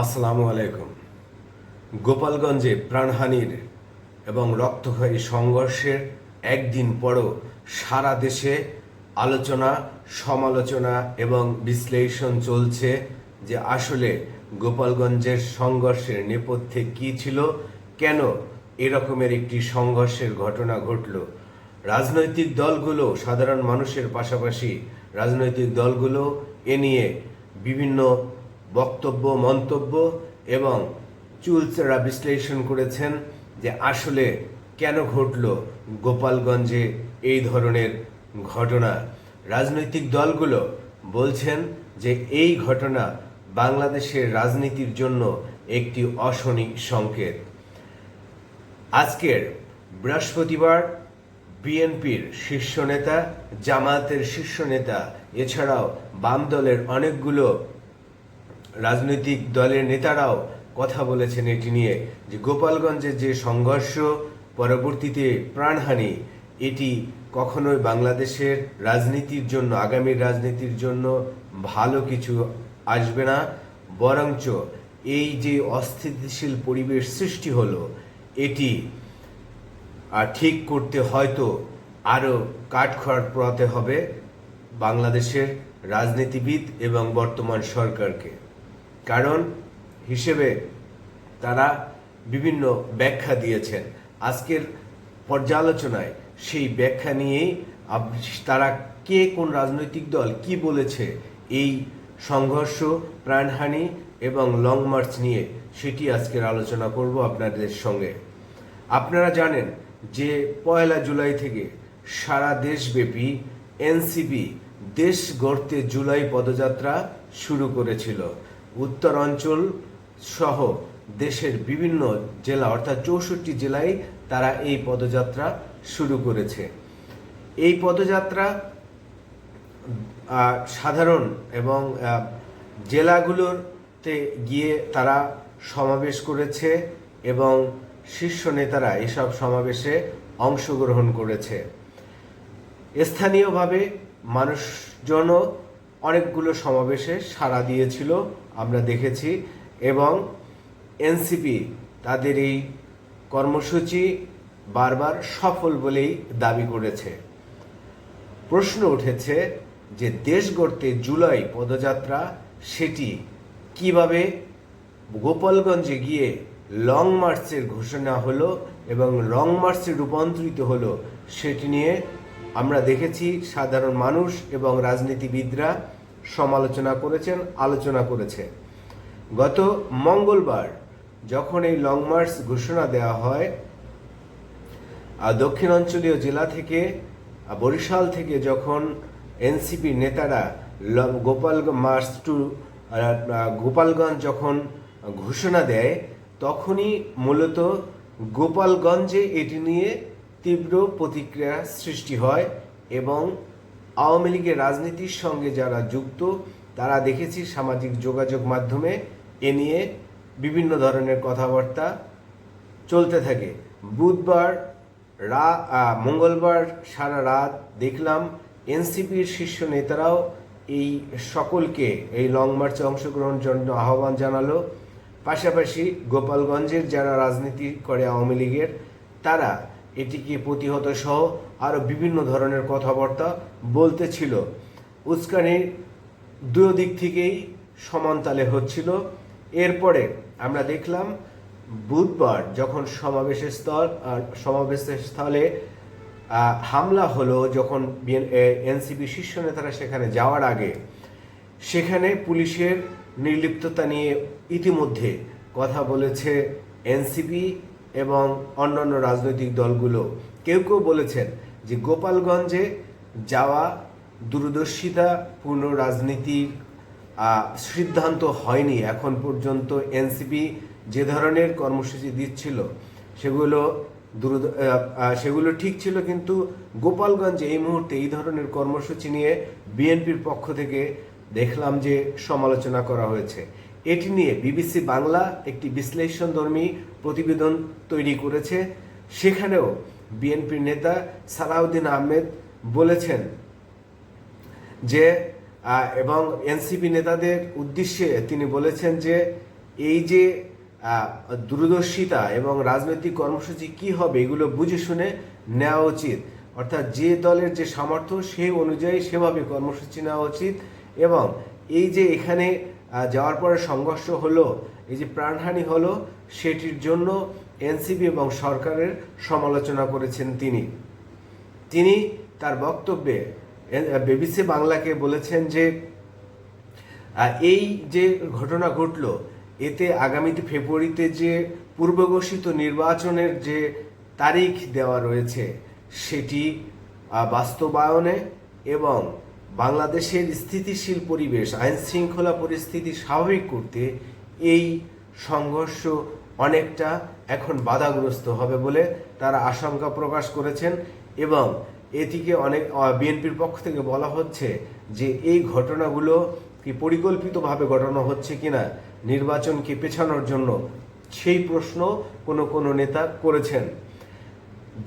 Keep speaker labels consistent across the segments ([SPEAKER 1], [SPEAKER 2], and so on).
[SPEAKER 1] আসসালামু আলাইকুম। গোপালগঞ্জে প্রাণহানির এবং রক্তক্ষয়ী সংঘর্ষের একদিন পরও সারা দেশে আলোচনা, সমালোচনা এবং বিশ্লেষণ চলছে যে আসলে গোপালগঞ্জের সংঘর্ষের নেপথ্যে কী ছিল, কেন এরকমের একটি সংঘর্ষের ঘটনা ঘটল। রাজনৈতিক দলগুলো, সাধারণ মানুষের পাশাপাশি রাজনৈতিক দলগুলো এ নিয়ে বিভিন্ন বক্তব্য, মন্তব্য এবং চুলচেরা বিশ্লেষণ করেছেন যে আসলে কেন ঘটল গোপালগঞ্জে এই ধরনের ঘটনা। রাজনৈতিক দলগুলো বলছেন যে এই ঘটনা বাংলাদেশের রাজনীতির জন্য একটি অশনি সংকেত। আজকের বৃহস্পতিবার বিএনপির শীর্ষ নেতা, জামায়াতের শীর্ষ নেতা, এছাড়াও বাম দলের অনেকগুলো রাজনৈতিক দলের নেতারাও কথা বলেছেন এটি নিয়ে যে গোপালগঞ্জের যে সংঘর্ষ, পরবর্তীতে প্রাণহানি, এটি কখনোই বাংলাদেশের রাজনীতির জন্য, আগামী রাজনীতির জন্য ভালো কিছু আসবে না। বরঞ্চ এই যে অস্থিতিশীল পরিবেশ সৃষ্টি হলো, এটি ঠিক করতে হয়তো আরও কাঠখড় পোড়াতে হবে বাংলাদেশের রাজনীতিবিদ এবং বর্তমান সরকারকে। কারণ হিসেবে তারা বিভিন্ন ব্যাখ্যা দিয়েছেন। আজকের পর্যালোচনায় সেই ব্যাখ্যা নিয়েই তারা কে কোন রাজনৈতিক দল কি বলেছে, এই সংঘর্ষ, প্রাণহানি এবং লং মার্চ নিয়ে সেটি আজকের আলোচনা করব আপনাদের সঙ্গে। আপনারা জানেন যে পয়লা জুলাই থেকে সারা দেশব্যাপী এনসিপি দেশ গড়তে জুলাই পদযাত্রা শুরু করেছিল। উত্তরাঞ্চল সহ দেশের বিভিন্ন জেলা, অর্থাৎ চৌষট্টি জেলায় তারা এই পদযাত্রা শুরু করেছে। এই পদযাত্রা সাধারণ এবং জেলাগুলোতে গিয়ে তারা সমাবেশ করেছে এবং শীর্ষ নেতারা এসব সমাবেশে অংশগ্রহণ করেছে। স্থানীয়ভাবে মানুষজনও অনেকগুলো সমাবেশে সাড়া দিয়েছিল। আমরা দেখেছি এবং এনসিপি তাদের এই কর্মসূচি বারবার সফল বলেই দাবি করেছে। প্রশ্ন উঠেছে যে দেশ গড়তে জুলাই পদযাত্রা সেটি কীভাবে গোপালগঞ্জে গিয়ে লং মার্চের ঘোষণা হলো এবং লং মার্চে রূপান্তরিত হলো সেটি নিয়ে আমরা দেখেছি সাধারণ মানুষ এবং রাজনীতিবিদরা সমালোচনা করেছেন, আলোচনা করেছে। গত মঙ্গলবার যখন এই লং মার্চ ঘোষণা দেওয়া হয়, আর দক্ষিণাঞ্চলীয় জেলা থেকে বরিশাল থেকে যখন এনসিপি নেতারা গোপাল মার্চ টু গোপালগঞ্জ যখন ঘোষণা দেয়, তখনই মূলত গোপালগঞ্জে এটি নিয়ে তীব্র প্রতিক্রিয়া সৃষ্টি হয় এবং আওয়ামী লীগের রাজনীতির সঙ্গে যারা যুক্ত, তারা দেখেছি সামাজিক যোগাযোগ মাধ্যমে এ নিয়ে বিভিন্ন ধরনের কথাবার্তা চলতে থাকে। বুধবার রা মঙ্গলবার সারা রাত দেখলাম এনসিপির শীর্ষ নেতারাও এই সকলকে, এই লং মার্চে অংশগ্রহণের জন্য আহ্বান জানালো। পাশাপাশি গোপালগঞ্জের যারা রাজনীতি করে আওয়ামী লীগের, তারা এটিকে প্রতিহত সহ আরও বিভিন্ন ধরনের কথাবার্তা বলতে ছিল। উস্কানির দুই দিক থেকেই সমানতালে হচ্ছিল। এরপরে আমরা দেখলাম, বুধবার যখন সমাবেশের স্থল সমাবেশের স্থলে হামলা হলো যখন এনসিপি শীর্ষ নেতারা সেখানে যাওয়ার আগে, সেখানে পুলিশের নির্লিপ্ততা নিয়ে ইতিমধ্যে কথা বলেছে এনসিপি এবং অন্যান্য রাজনৈতিক দলগুলো। কেউ কেউ বলেছেন যে গোপালগঞ্জে যাওয়া দূরদর্শিতাপূর্ণ রাজনীতির সিদ্ধান্ত হয়নি। এখন পর্যন্ত এনসিপি যে ধরনের কর্মসূচি দিচ্ছিল, সেগুলো সেগুলো ঠিক ছিল, কিন্তু গোপালগঞ্জে এই মুহূর্তে এই ধরনের কর্মসূচি নিয়ে বিএনপির পক্ষ থেকে দেখলাম যে সমালোচনা করা হয়েছে। এটি নিয়ে বিবিসি বাংলা একটি বিশ্লেষণধর্মী প্রতিবেদন তৈরি করেছে। সেখানেও বিএনপির নেতা সালাউদ্দিন আহমেদ বলেছেন যে এবং এনসিপি নেতাদের উদ্দেশ্যে তিনি বলেছেন যে, এই যে দূরদর্শিতা এবং রাজনৈতিক কর্মসূচি কি হবে এগুলো বুঝে শুনে নেওয়া উচিত। অর্থাৎ যে দলের যে সামর্থ্য সেই অনুযায়ী সেভাবে কর্মসূচি নেওয়া উচিত এবং এই যে এখানে যাওয়ার পরে সংঘর্ষ হলো, এই যে প্রাণহানি হলো, সেটির জন্য এনসিপি এবং সরকারের সমালোচনা করেছেন তিনি। তিনি তার বক্তব্যে বিবিসি বাংলাকে বলেছেন যে এই যে ঘটনা ঘটল, এতে আগামীতে ফেব্রুয়ারিতে যে পূর্বঘোষিত নির্বাচনের যে তারিখ দেওয়া রয়েছে, সেটি বাস্তবায়নে এবং বাংলাদেশের স্থিতিশীল পরিবেশ, আইন শৃঙ্খলা পরিস্থিতি স্বাভাবিক করতে এই সংঘর্ষ অনেকটা এখন বাধাগ্রস্ত হবে বলে তারা আশঙ্কা প্রকাশ করেছেন এবং এটিকে অনেক বিএনপির পক্ষ থেকে বলা হচ্ছে যে এই ঘটনাগুলো কি পরিকল্পিতভাবে ঘটানো হচ্ছে কিনা, নির্বাচনকে পেছানোর জন্য সেই প্রশ্ন কোনো কোনো নেতা করেছেন।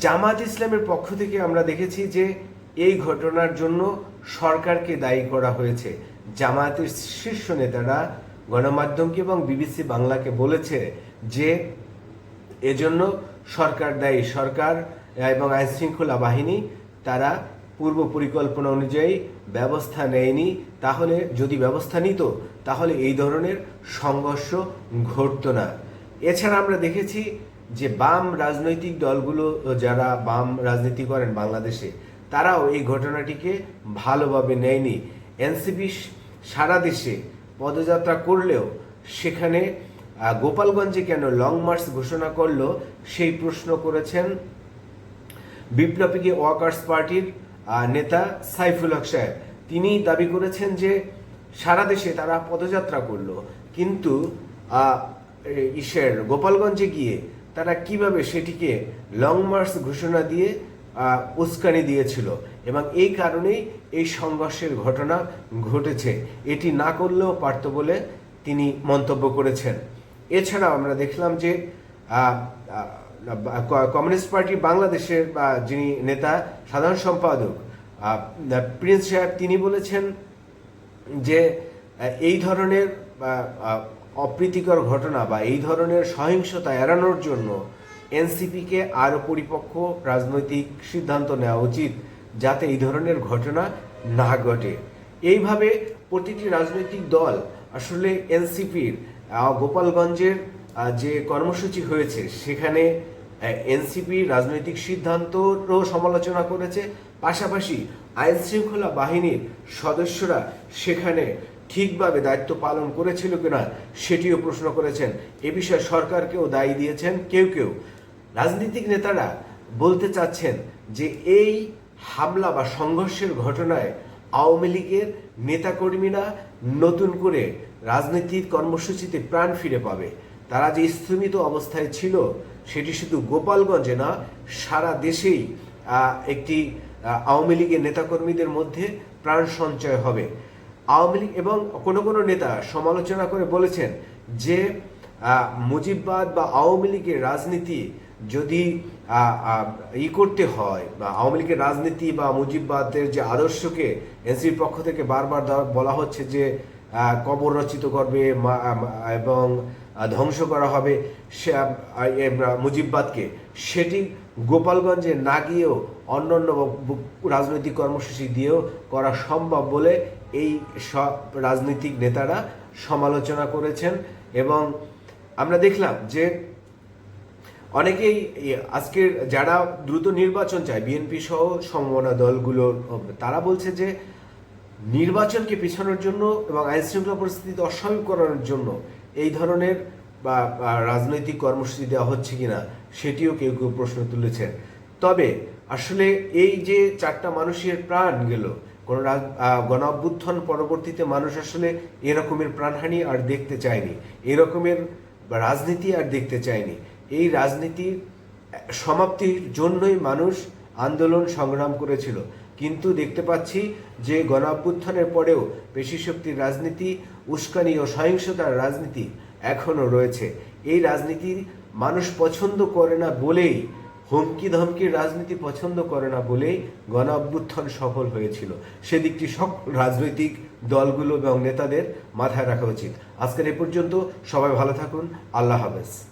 [SPEAKER 1] জামাত ইসলামের পক্ষ থেকে আমরা দেখেছি যে এই ঘটনার জন্য সরকারকে দায়ী করা হয়েছে। জামায়াতের শীর্ষ নেতারা গণমাধ্যমকে এবং বিবিসি বাংলাকে বলেছে যে, এজন্য সরকার দায়ী। সরকার এবং আইন শৃঙ্খলা বাহিনী, তারা পূর্ব পরিকল্পনা অনুযায়ী ব্যবস্থা নেয়নি। তাহলে যদি ব্যবস্থা নিত, তাহলে এই ধরনের সংঘর্ষ ঘটতো না। এছাড়া আমরা দেখেছি যে বাম রাজনৈতিক দলগুলো, যারা বাম রাজনীতি করেন বাংলাদেশে তারাও এই ঘটনাটিকে ভালোভাবে নেয়নি। এনসিপি সারা দেশে পদযাত্রা করলেও সেখানে গোপালগঞ্জে কেন লং মার্চ ঘোষণা করল সেই প্রশ্ন করেছেন বিপ্লবীকে ওয়ার্কার্স পার্টির নেতা সাইফুল হক সাহেব। তিনি দাবি করেছেন যে সারা দেশে তারা পদযাত্রা করল। কিন্তু ইসের গোপালগঞ্জে গিয়ে তারা কীভাবে সেটিকে লং মার্চ ঘোষণা দিয়ে উস্কানি দিয়েছিল এবং এই কারণেই এই সংঘর্ষের ঘটনা ঘটেছে। এটি না করলেও পারত বলে তিনি মন্তব্য করেছেন। এছাড়াও আমরা দেখলাম যে কমিউনিস্ট পার্টি বাংলাদেশের যিনি নেতা, সাধারণ সম্পাদক প্রিন্স সাহেব, তিনি বলেছেন যে এই ধরনের অপ্রীতিকর ঘটনা বা এই ধরনের সহিংসতা এড়ানোর জন্য এনসিপিকে আরও পরিপক্ক রাজনৈতিক সিদ্ধান্ত নেওয়া উচিত যাতে এই ধরনের ঘটনা না ঘটে। এইভাবে প্রতিটি রাজনৈতিক দল আসলে এনসিপির গোপালগঞ্জের যে কর্মসূচি হয়েছে, সেখানে এনসিপি রাজনৈতিক সিদ্ধান্তরও সমালোচনা করেছে। পাশাপাশি আইন শৃঙ্খলা বাহিনীর সদস্যরা সেখানে ঠিকভাবে দায়িত্ব পালন করেছিল কিনা সেটিও প্রশ্ন করেছেন। এ বিষয়ে সরকারকেও দায়ী দিয়েছেন। কেউ কেউ রাজনৈতিক নেতারা বলতে চাচ্ছেন যে এই হামলা বা সংঘর্ষের ঘটনায় আওয়ামী লীগের নেতাকর্মীরা নতুন করে রাজনীতির কর্মসূচিতে প্রাণ ফিরে পাবে। তারা যে স্থমিত অবস্থায় ছিল, সেটি শুধু গোপালগঞ্জে না, সারা দেশেই একটি আওয়ামী লীগের নেতাকর্মীদের মধ্যে প্রাণ সঞ্চয় হবে। আওয়ামী লীগ এবং কোনো কোনো নেতা সমালোচনা করে বলেছেন যে মুজিববাদ বা আওয়ামী লীগের রাজনীতি যদি ই করতে হয় বা আওয়ামী লীগের রাজনীতি বা মুজিববাদের যে আদর্শকে এনসির পক্ষ থেকে বারবার বলা হচ্ছে যে কবর রচিত করবে এবং ধ্বংস করা হবে, সে মুজিববাদকে, সেটি গোপালগঞ্জে না গিয়েও অন্যান্য রাজনৈতিক কর্মসূচি দিয়েও করা সম্ভব বলে এই সব রাজনৈতিক নেতারা সমালোচনা করেছেন এবং আমরা দেখলাম যে অনেকেই আজকের যারা দ্রুত নির্বাচন চায় বিএনপি সহ সমমনা দলগুলো, তারা বলছে যে নির্বাচনকে পিছানোর জন্য এবং আইন শৃঙ্খলা পরিস্থিতি অস্বাভাবিক করানোর জন্য এই ধরনের বা রাজনৈতিক কর্মসূচি দেওয়া হচ্ছে কিনা, সেটিও কেউ কেউ প্রশ্ন তুলেছেন। তবে আসলে এই যে চারটা মানুষের প্রাণ গেল, কোন গণ অভ্যুত্থান পরবর্তীতে মানুষ আসলে এরকমের প্রাণহানি আর দেখতে চায়নি। এরকমের রাজনীতি আর দেখতে চায়নি। এই রাজনীতির সমাপ্তির জন্যই মানুষ আন্দোলন সংগ্রাম করেছিল। কিন্তু দেখতে পাচ্ছি যে গণাভ্যুত্থানের পরেও পেশি শক্তির রাজনীতি, উস্কানি ও সহিংসতার রাজনীতি এখনও রয়েছে। এই রাজনীতি মানুষ পছন্দ করে না বলেই হুমকি ধমকির রাজনীতি পছন্দ করে না বলেই গণ অভ্যুত্থান সফল হয়েছিল। সেদিকটি সকল রাজনৈতিক দলগুলো এবং নেতাদের মাথায় রাখা উচিত। আজকের এ পর্যন্ত সবাই ভালো থাকুন। আল্লাহ হাফেজ।